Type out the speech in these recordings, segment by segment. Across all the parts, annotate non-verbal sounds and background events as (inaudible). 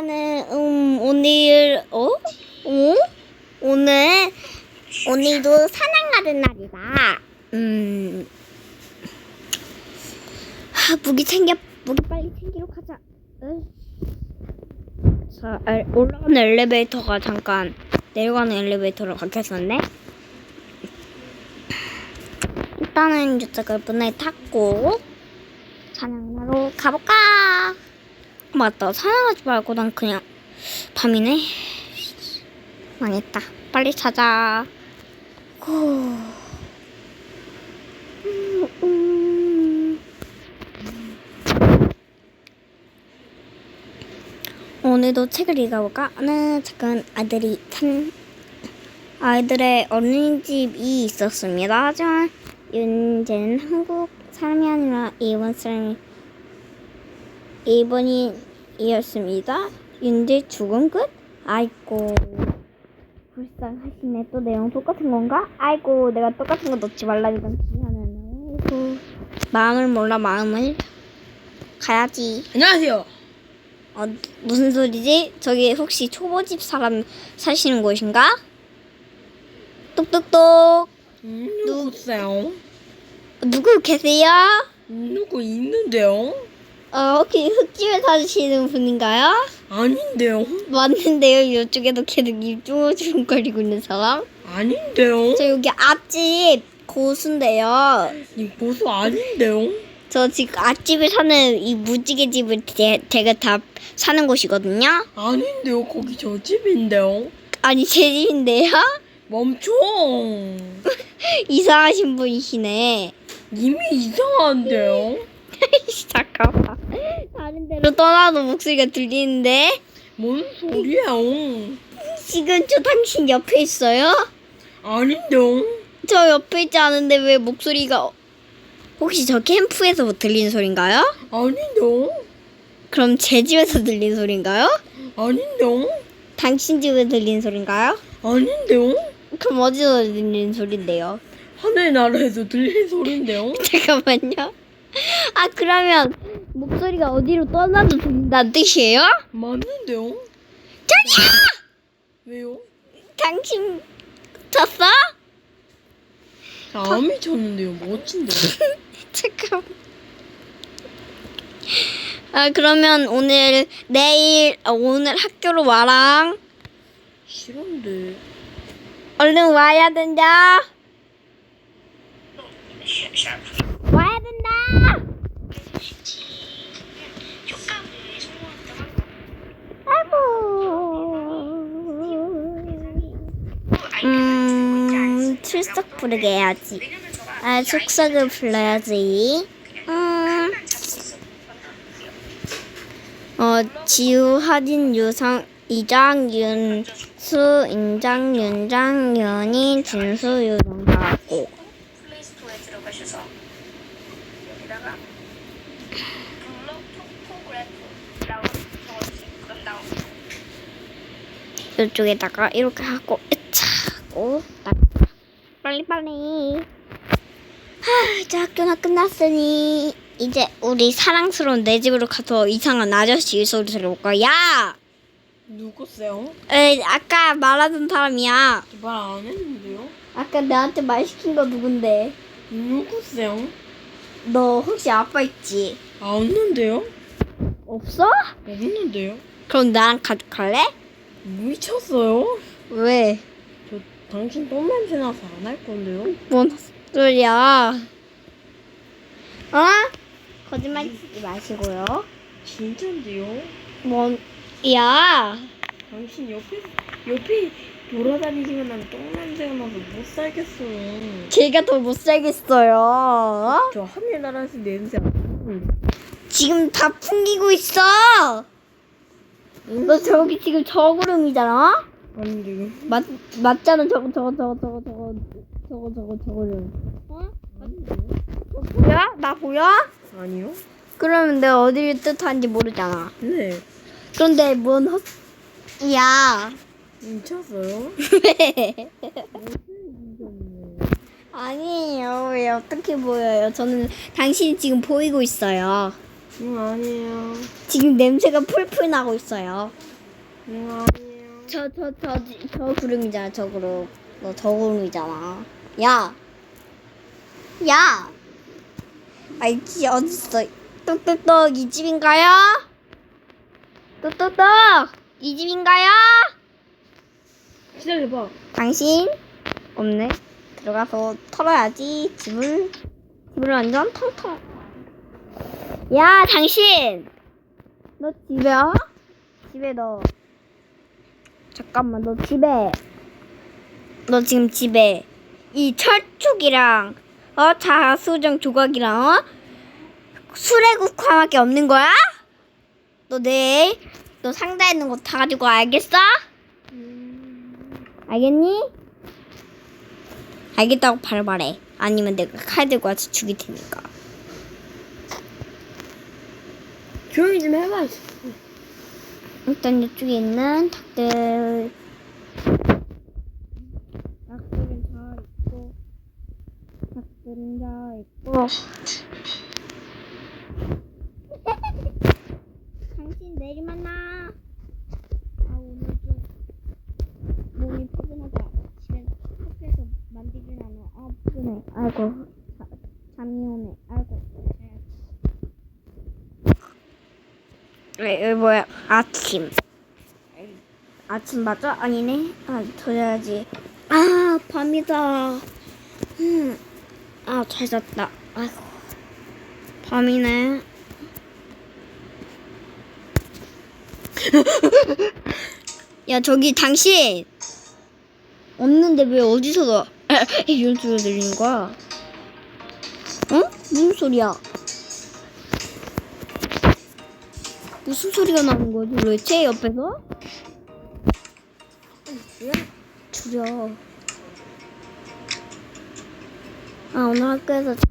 일단은 음 오늘 어? 어? 오늘 오늘도 사냥 가는 날이다. 음. 하, 무기 챙겨 무기 빨리 챙기러 가자. 응. 자, 엘- 올라가는 엘리베이터가 잠깐 내려가는 엘리베이터로 바뀌었었네. 일단은 이쪽을 문에 탔고 사냥하러 가볼까? 맞다. 사냥하지 말고 난 그냥 밤이네. 망했다. 빨리 찾아. 음. 오늘도 책을 읽어볼까? 는 잠깐 아들이 산 아이들의 어린이집이 있었습니다. 하지만 윤재는 한국 사람이 아니라 일본 사람이 일본인이었습니다. 윤재 죽은 끝? 아이고 불쌍하시네. 또 내용 똑같은 건가? 아이고 내가 똑같은 거 넣지 말라니까 하는 아이고 마음을 몰라 마음을 가야지. 안녕하세요. 어 무슨 소리지? 저기 혹시 초보집 사람 사시는 곳인가? 똑똑똑 음, 누구세요? 누구 계세요? 누구 있는데요? 어 혹시 흙집에 사시는 분인가요? 아닌데요? 맞는데요. 이쪽에도 계속 입 주물주물거리고 있는 사람. 아닌데요? 저 여기 앞집 고수인데요. 이 보수 아닌데요? 저 지금 앞집에 사는 이 무지개 집을 제, 제가 다 사는 곳이거든요. 아닌데요? 거기 저 집인데요? 아니 제 집인데요. 멈춰! (laughs) 이상하신 분이시네. 이미 이상한데요? (laughs) 잠깐만. 다른 데로 떠나도 목소리가 들리는데 뭔 소리예요? 지금 저 당신 옆에 있어요? 아닌데요? 저 옆에 있지 않은데 왜 목소리가 혹시 저 캠프에서 뭐 들리는 소린가요? 아닌데요? 그럼 제 집에서 들리는 소린가요? 아닌데요? 당신 집에 들리는 소린가요? 아닌데요? 그럼 어디서 들리는 소린데요? 하늘 나라에서 들린 소린데요? (laughs) 잠깐만요. 아 그러면 목소리가 어디로 떠나도 들린다는 뜻이에요? 맞는데요? 저기요! 왜요? 당신 쳤어? 암이 쳤는데요. 멋진데요? (laughs) 잠깐. 아 그러면 오늘 내일 아, 오늘 학교로 와랑 싫은데. 얼른 와야 된다. 와야 된다. 부르게 해야지. 아 출석을 불러야지. 음. 어 지우 하진 유상 이장 윤 수 인장 윤장 윤이 진수 유동하고. 이쪽에다가 이렇게 하고 으차 하고 딱 빨리 빨리 하 이제 학교가 끝났으니 이제 우리 사랑스러운 내 집으로 가서 이상한 아저씨 소리 들어볼까 야 누구세요? 에 아까 말하던 사람이야 말 안 했는데요? 아까 나한테 말 시킨 거 누군데 누구세요? 너 혹시 아빠 있지 아, 없는데요? 없어 없는데요? 그럼 나랑 가족할래 미쳤어요? 왜저 당신 똥 냄새 나서 안 할 건데요? 뭔 소리야 어 거짓말 치지 마시고요 진짠데요? 뭔, 야, 당신 옆에 옆에 돌아다니기만 하면 똥 냄새가 나서 못 살겠어요. 걔가 더 못 살겠어요. 저 하늘나라에서 냄새 안 나는데. 지금 다 풍기고 있어. 너 저기 지금 저구름이잖아? 아닌데요? 맞, 맞잖아. 저거, 저거, 저거, 저거, 저거, 저거, 저거, 저거를. 어? 저 보여? 나 보여? 아니요? 그러면 내가 어디를 뜻하는지 모르잖아. 네. 그런데 뭔 헛, 야. 미쳤어요? 왜? (laughs) 아니에요. 왜 어떻게 보여요? 저는 당신이 지금 보이고 있어요. 응 아니에요. 지금 냄새가 풀풀 나고 있어요. 응, 아니에요. 저 저 저 저 구름이잖아 저 구름 너 저 구름이잖아 야 야! 아이지 어딨어 똑똑똑 이 집인가요? 똑똑똑 이 집인가요? 기다려봐. 당신 없네 들어가서 털어야지 집을 집을 완전 텅텅 야 당신 너 집에 어? 집에 너 잠깐만 너 집에 너 지금 집에 이 철쭉이랑 어 자수정 조각이랑 어 수레국화밖에 없는 거야? 너 내일 너 상자에 있는 거 다 가지고 와, 알겠어? 알겠니? 알겠다고 바로 말해. 아니면 내가 칼 들고 와서 죽일 테니까. 조용히 좀 해봐. 일단 이쪽에 있는 닭들. 닭들은 다 있고, 닭들은 다 있고. 당신 내일 만나. 아 오늘 좀 몸이 포근하다. 집에 학교에서 만지진 않아. 아 포근해. 아이고 자, 잠이 오네. 아이고. 왜, 왜 뭐야? 아침. 아침 맞아? 아니네. 아, 더 자야지. 아, 밤이다. 음. 아, 잘 잤다. 아이고. 밤이네. (laughs) 야, 저기 당신 없는데 왜 어디서 너 이런 소리 들리는 거야? 어? 무슨 소리야? 무슨 소리가 나는 거지 도대체 옆에서? 줄여. 아 오늘 학교에서 자-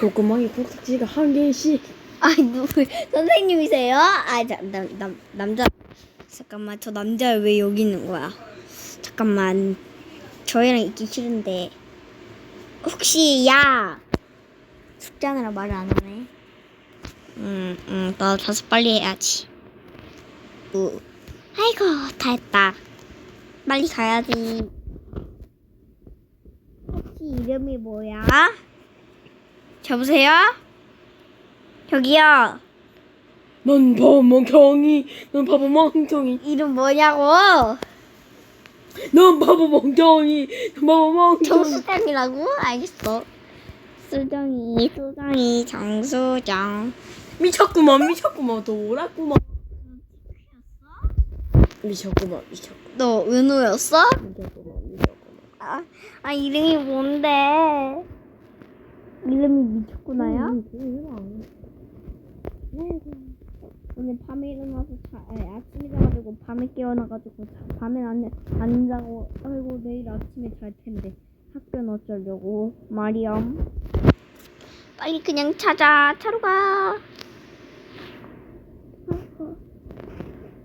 고구마에 꼭지가 한 개씩. 아 누구 선생님이세요? 아남남 남자 잠깐만 저 남자 왜 여기 있는 거야? 잠깐만 저희랑 있기 싫은데 혹시 야 숙제하느라 말을 안 하네. 음 음 나 다섯 빨리 해야지. 우. 아이고 다 했다. 빨리 가야지. 혹시 이름이 뭐야? 여보세요? 저기요. 넌 바보 멍청이. 넌 바보 멍청이. 이름 뭐냐고? 넌 바보 멍청이. 넌 바보 멍청이. 정수장이라고? 알겠어. 수정이, 수정이, 정수정. 미쳤구만 미쳤구만 돌았구만. 미쳤구만 미쳤구만 너 은우였어? 미쳤구만 미쳤구만. 아, 아 이름이 뭔데? 이름이 미쳤구나요? 오늘 밤에 일어나서 자, 아니, 아침에 자가지고 밤에 깨어나가지고 자, 밤엔 안, 안 자고 아이고 내일 아침에 잘 텐데 학교는 어쩌려고 마리엄 빨리 그냥 찾아 차로 가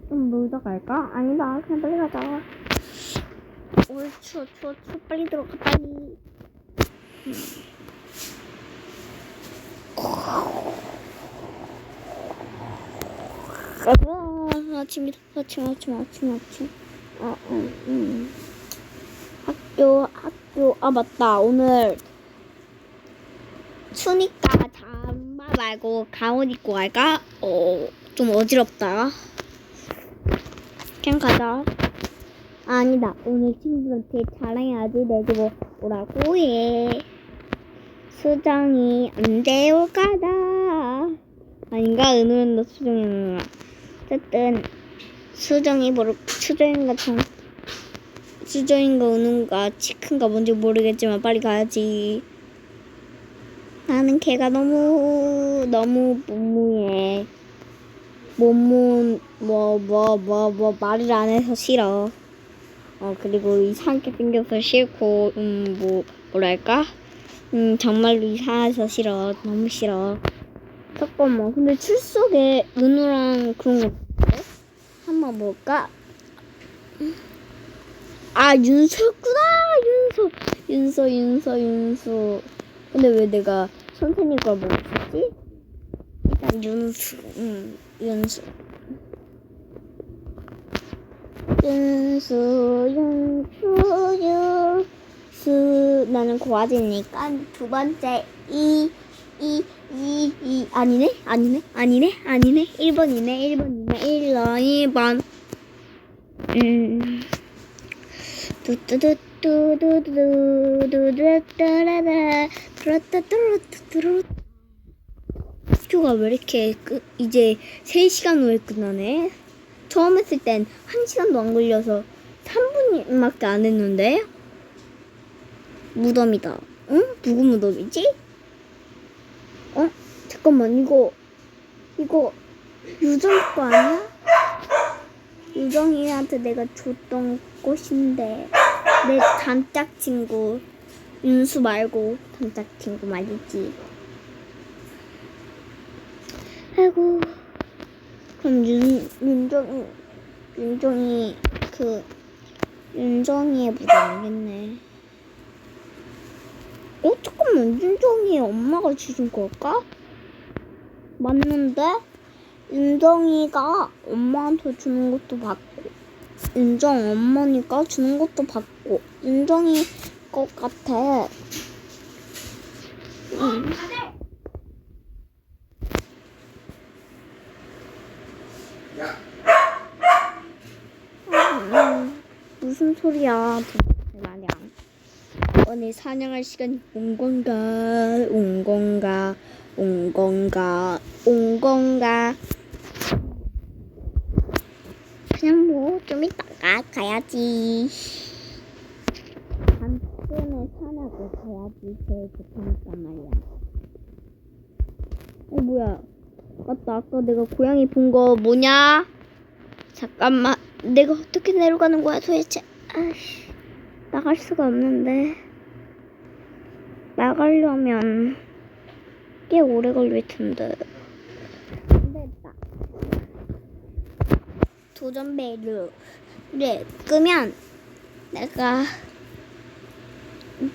좀 놀다 갈까? 아니다 그냥 빨리 가자 올 추워 추워 추워 빨리 들어가 빨리 아, 아침이다. 아침, 아침, 아침, 아침. 아, 음, 음. 학교, 학 교. 아, 맞다. 오늘 추니까 잠바 말고 가운 입고 갈까? 어, 좀 어지럽다. 그냥 가자. 아, 아니다. 오늘 친구들한테 자랑해야지. 내집 오라고 해. 수정이 언제 올까다. 아닌가? 은우였나 수정이었나? 어쨌든 수정이 모르 수정인가 정 수정인가 은우인가 치큰가 뭔지 모르겠지만 빨리 가야지. 나는 걔가 너무 너무. 몸무 뭐뭐 뭐 뭐 말을 안 해서 싫어. 어 그리고 이상하게 생겨서 싫고 음 뭐 뭐랄까 음 정말로 이상해서 싫어 너무 싫어. 잠깐만 근데 출석에 은우랑 그런 거? 한번 볼까? 아 윤서였구나 윤서 윤서 윤서 윤서 근데 왜 내가 선생님 걸 있었지? 일단 윤수, 응, 윤수. 윤수, 윤수, 윤수. 나는 고아지니까 두 번째 이, 이, 이, 이. 아니네? 아니네? 아니네? 아니네? 1번이네, 1번이네, 1번, 2번. 음. 뚜뚜뚜뚜뚜뚜뚜뚜뚜라라 뚜루뚜뚜뚜뚜뚜 학교가 왜 이렇게 끝, 이제 3시간 후에 끝나네? 처음 했을 땐 1시간도 안 걸려서 3분밖에 안 했는데? 무덤이다. 응? 누구 무덤이지? 어? 잠깐만, 이거, 이거, 유정 거 아니야? 유정이한테 내가 줬던 꽃인데, 내 단짝 친구, 윤수 말고 단짝 친구 말이지. 아이고, 그럼 윤, 윤정이, 윤정이, 그, 윤정이의 무덤이겠네. 어, 잠깐만, 윤정이의 엄마가 주신 걸까? 맞는데? 윤정이가 엄마한테 주는 것도 받고, 윤정 어머니가 주는 것도 받고, 윤정이 것 같아. 응. 음, 무슨 소리야, 말이야. 오늘 사냥할 시간이 온 건가, 온 건가, 온 건가, 온 건가. 그냥 뭐 좀 이따가 가야지. 밤쯤에 사냥을 가야지 제일 좋다니까 말이야. 어 뭐야? 맞다 아까 내가 고양이 본 거 뭐냐? 잠깐만 내가 어떻게 내려가는 거야 도대체? 아이씨 나갈 수가 없는데 나가려면 꽤 오래 걸릴 텐데. 안 됐다. 도전 베일을 네, 끄면 내가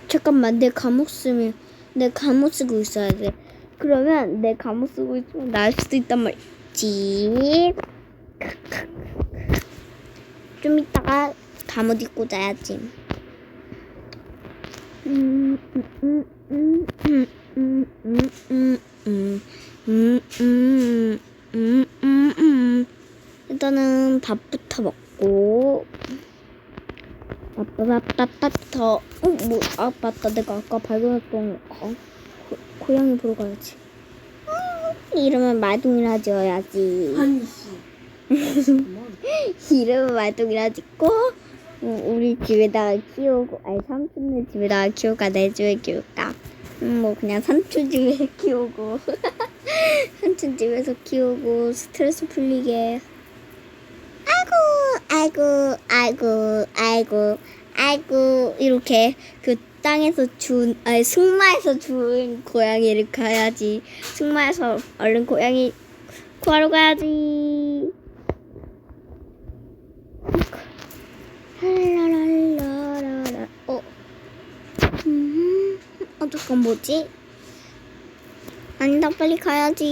잠깐만 내 감옥 쓰면 내 감옥 쓰고 있어야 돼. 그러면 내 감옥 쓰고 있으면 날 수도 있단 말이지. (laughs) 좀 이따가 잠옷 입고 자야지. 음, 음, 음, 음, 음, 음, 음, 음, 음, 음, 음, 음, 음, 음. 일단은 밥부터 먹고 밥밥밥밥부터 어, 뭐, 아, 맞다. 내가 아까 발견했던 거. 고, 고양이 보러 가야지. 음, 이름은 말동이라 지어야지. 아니 씨. (laughs) 이름은 말동이라 짓고 음, 우리 집에다가 키우고 아니 삼촌네 집에다가 키울까 내 집에 키울까 음, 뭐 그냥 삼촌 집에 (laughs) 키우고 (laughs) 삼촌 집에서 키우고 스트레스 풀리게 아이고 아이고 아이고 아이고 이렇게 그 땅에서 준 아니 승마에서 준 고양이를 가야지. 승마에서 얼른 고양이 구하러 가야지. 랄라랄라라라. 어? 음, 어 잠깐 뭐지? 아니다 빨리 가야지